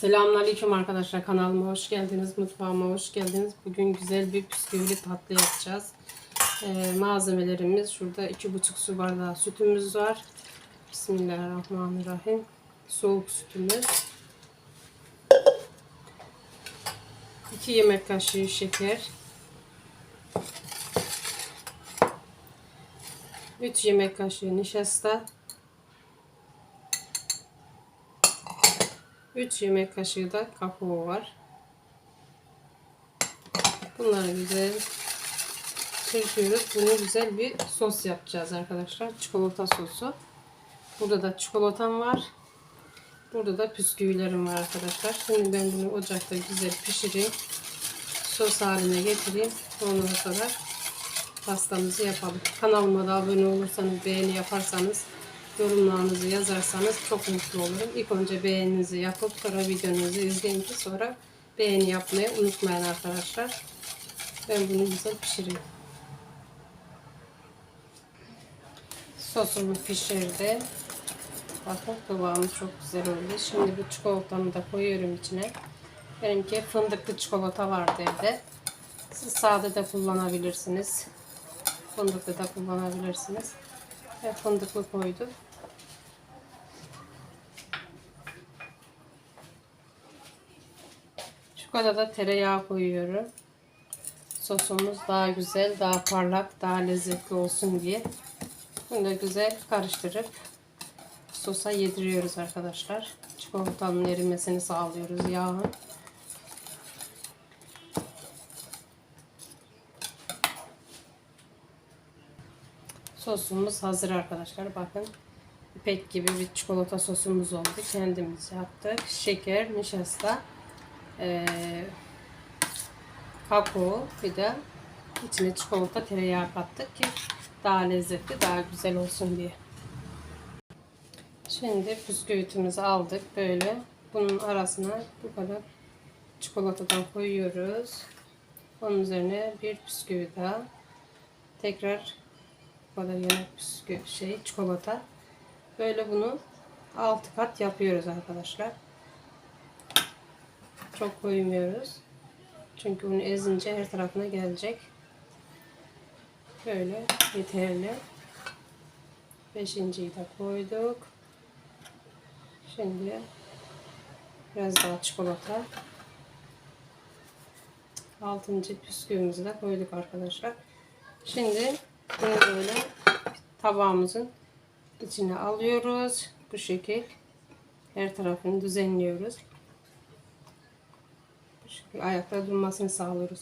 Selamünaleyküm arkadaşlar kanalıma hoş geldiniz mutfağıma hoş geldiniz. Bugün güzel bir bisküvili tatlı yapacağız. Ee, malzemelerimiz şurada iki buçuk su bardağı sütümüz var. Bismillahirrahmanirrahim. Soğuk sütümüz. 2 yemek kaşığı şeker. 3 yemek kaşığı nişasta 3 yemek kaşığı da kakao var. Bunları güzel çırpıyoruz. Bunu güzel bir sos yapacağız arkadaşlar. Çikolata sosu. Burada da çikolatam var. Burada da püsküvilerim var arkadaşlar. Şimdi ben bunu ocakta güzel pişireyim. Sos haline getireyim. Ondan sonra pastamızı yapalım. Kanalıma da abone olursanız, beğeni yaparsanız yorumlarınızı yazarsanız çok mutlu olurum. İlk önce beğeninizi yapıp sonra videonuzu izleyin ki sonra beğeni yapmayı unutmayın arkadaşlar. Ben bunu güzel pişireyim. Sosumu pişirdim. Bakın kıvamı çok güzel oldu. Şimdi bu çikolatamı da koyuyorum içine. Benimki fındıklı çikolata vardı evde. Siz sade de kullanabilirsiniz. Fındıklı da kullanabilirsiniz. Ve fındıklı koydum. Çikolata tereyağı koyuyorum. Sosumuz daha güzel, daha parlak, daha lezzetli olsun diye. Bunu da güzel karıştırıp sosa yediriyoruz arkadaşlar. Çikolatanın erimesini sağlıyoruz yağın. Sosumuz hazır arkadaşlar. Bakın ipek gibi bir çikolata sosumuz oldu. Kendimiz yaptık. Şeker, nişasta, ee, kakao bir de içine çikolata tereyağı kattık ki daha lezzetli, daha güzel olsun diye. Şimdi bisküvitimizi aldık böyle. Bunun arasına bu kadar çikolatadan koyuyoruz. Onun üzerine bir bisküvi daha. Tekrar bu kadar yine bisküvi şey çikolata. Böyle bunu 6 kat yapıyoruz arkadaşlar. Çok koymuyoruz. Çünkü bunu ezince her tarafına gelecek. Böyle yeterli. Beşinciyi de koyduk. Şimdi biraz daha çikolata. Altıncı püsküvimizi de koyduk arkadaşlar. Şimdi bunu böyle tabağımızın içine alıyoruz. Bu şekil her tarafını düzenliyoruz. Ayakta durmasını sağlıyoruz.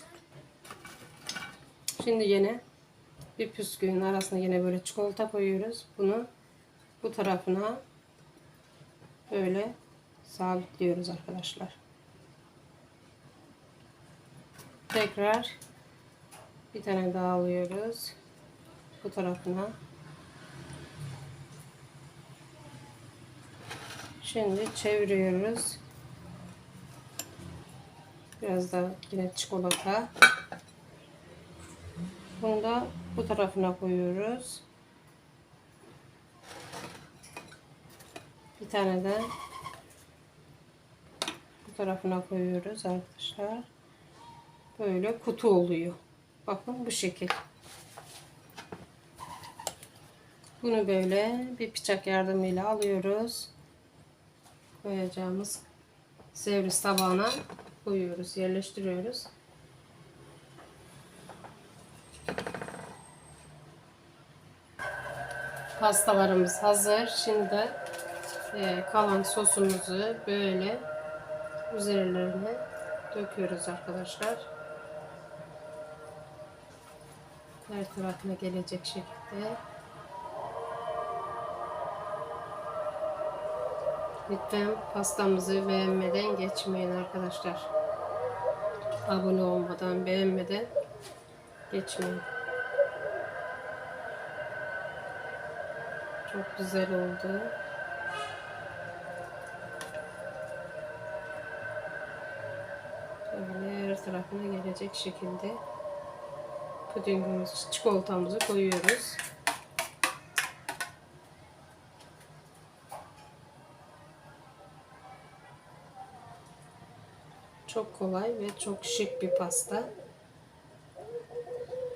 Şimdi yine bir püsküvün arasına yine böyle çikolata koyuyoruz. Bunu bu tarafına böyle sabitliyoruz arkadaşlar. Tekrar bir tane daha alıyoruz. Bu tarafına. Şimdi çeviriyoruz. Biraz da yine çikolata. Bunu da bu tarafına koyuyoruz. Bir tane de bu tarafına koyuyoruz arkadaşlar. Böyle kutu oluyor. Bakın bu şekil. Bunu böyle bir bıçak yardımıyla alıyoruz. Koyacağımız servis tabağına koyuyoruz, yerleştiriyoruz. Pastalarımız hazır. Şimdi e, kalan sosumuzu böyle üzerlerine döküyoruz arkadaşlar. Her tarafına gelecek şekilde. Lütfen pastamızı beğenmeden geçmeyin arkadaşlar. Abone olmadan, beğenmeden geçmeyin. Çok güzel oldu. Böyle her tarafına gelecek şekilde pudingimizi, çikolatamızı koyuyoruz. Çok kolay ve çok şık bir pasta.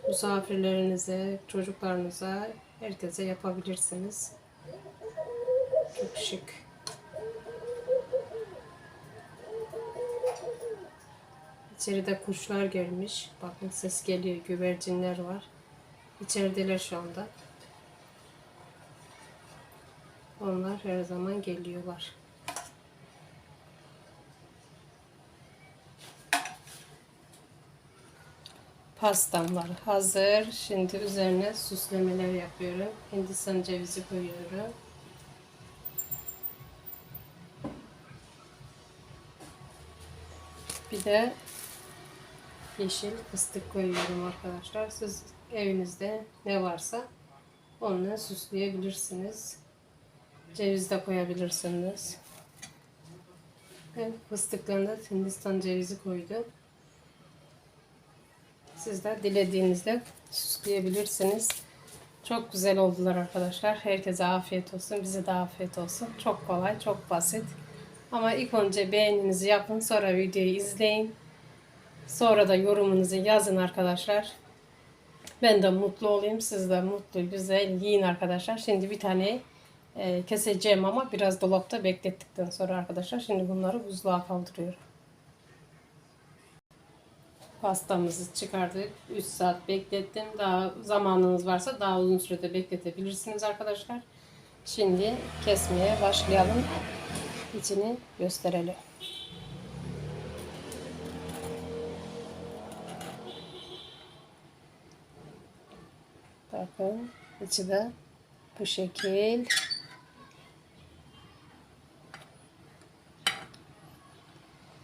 Misafirlerinize, çocuklarınıza, herkese yapabilirsiniz. Çok şık. İçeride kuşlar gelmiş. Bakın ses geliyor. Güvercinler var. İçerideler şu anda. Onlar her zaman geliyorlar. Pastam var hazır. Şimdi üzerine süslemeler yapıyorum. Hindistan cevizi koyuyorum. Bir de yeşil fıstık koyuyorum arkadaşlar. Siz evinizde ne varsa onunla süsleyebilirsiniz. Ceviz de koyabilirsiniz. Ben fıstıklarında Hindistan cevizi koydum. Siz de dilediğinizde süsleyebilirsiniz. Çok güzel oldular arkadaşlar. Herkese afiyet olsun. Bize de afiyet olsun. Çok kolay, çok basit. Ama ilk önce beğeninizi yapın. Sonra videoyu izleyin. Sonra da yorumunuzu yazın arkadaşlar. Ben de mutlu olayım. Siz de mutlu, güzel yiyin arkadaşlar. Şimdi bir tane e, keseceğim ama biraz dolapta beklettikten sonra arkadaşlar. Şimdi bunları buzluğa kaldırıyorum. Pastamızı çıkardık. 3 saat beklettim. Daha zamanınız varsa daha uzun sürede bekletebilirsiniz arkadaşlar. Şimdi kesmeye başlayalım. İçini gösterelim. Bakın içi de bu şekil.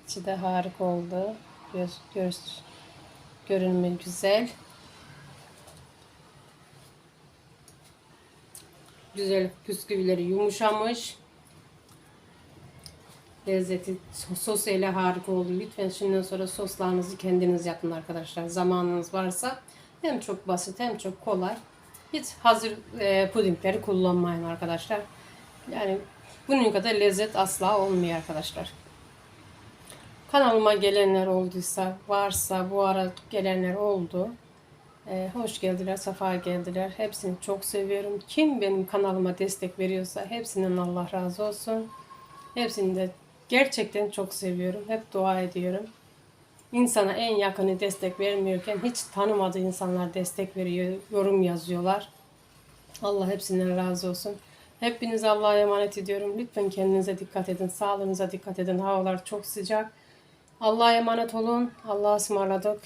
İçi de harika oldu. Göz, göz, görünümü güzel. Güzel bisküvileri yumuşamış. Lezzeti sos ile harika oldu. Lütfen şimdiden sonra soslarınızı kendiniz yapın arkadaşlar. Zamanınız varsa hem çok basit hem çok kolay. Hiç hazır e, pudingleri kullanmayın arkadaşlar. Yani bunun kadar lezzet asla olmuyor arkadaşlar. Kanalıma gelenler olduysa, varsa bu ara gelenler oldu. Ee, hoş geldiler, safa geldiler. Hepsini çok seviyorum. Kim benim kanalıma destek veriyorsa hepsinden Allah razı olsun. Hepsini de gerçekten çok seviyorum. Hep dua ediyorum. İnsana en yakını destek vermiyorken hiç tanımadığı insanlar destek veriyor, yorum yazıyorlar. Allah hepsinden razı olsun. Hepinizi Allah'a emanet ediyorum. Lütfen kendinize dikkat edin. Sağlığınıza dikkat edin. Havalar çok sıcak. Allah'a emanet olun. Allah'a ısmarladık.